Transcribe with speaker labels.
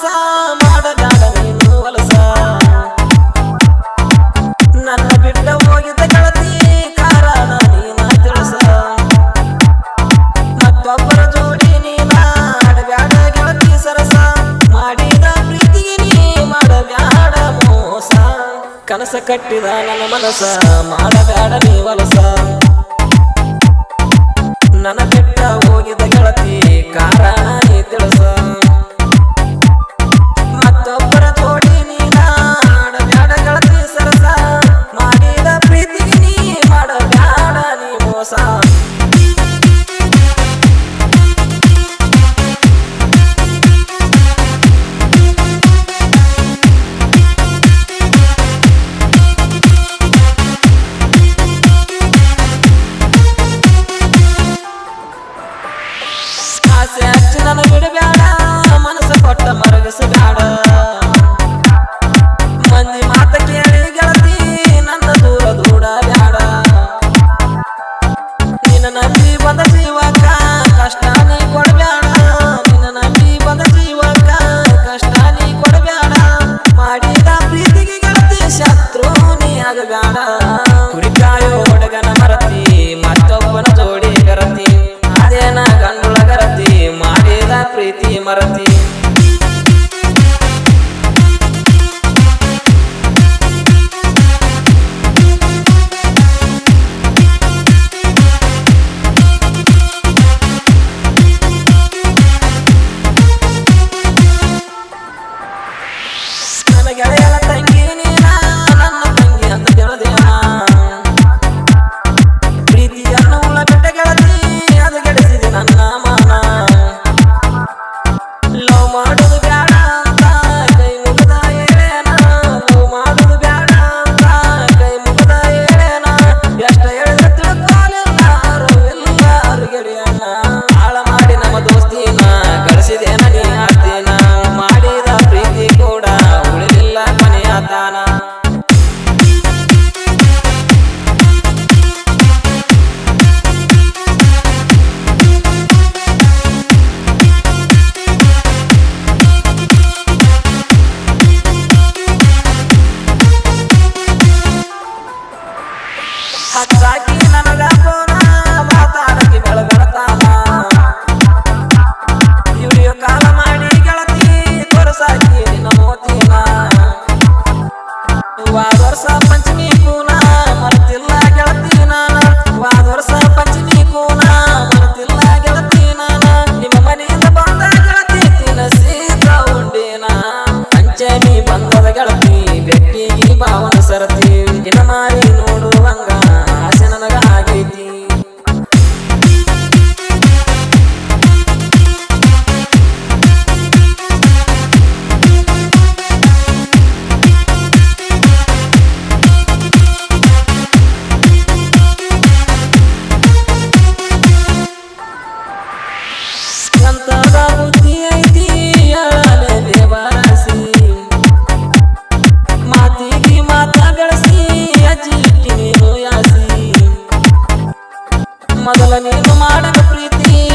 Speaker 1: ಕೆಲಸ ಮಾಡಬೇಡ ನೀನು ಹೊಲಸ ನನ್ನ ಬಿಟ್ಟ ಹೋಗಿದ್ದ ಕಳತಿ ಕಾರಣ ನೀನ ತಿಳಿಸ. ಮತ್ತೊಬ್ಬರ ಜೋಡಿ ನೀನ ಆಡಬ್ಯಾಡ ಗೆಳತಿ ಸರಸ. ಮಾಡಿದ ಪ್ರೀತಿಗೆ ನೀ ಮಾಡಬ್ಯಾಡ ಮೋಸ. ಕನಸ ಕಟ್ಟಿದ ನನ್ನ ಮನಸ, ಮಾಡಬ್ಯಾಡ ನೀ ವಲಸ. ನನ್ನ ಅಗಗಾಣ ಕುರಿಕಾಯೋ ಹುಡುಗನ ಮರತಿ ಮತ್ತೊಬ್ಬನ ಜೋಡಿ ಗರತಿ ಅದೇನ ಗಂಡುಳ ಗರತಿ ಮಾಡಿದ ಪ್ರೀತಿ ಮರತಿ. I wanna ಮೊದಲ ನೀನು ಮಾಡದ ಪ್ರೀತಿ.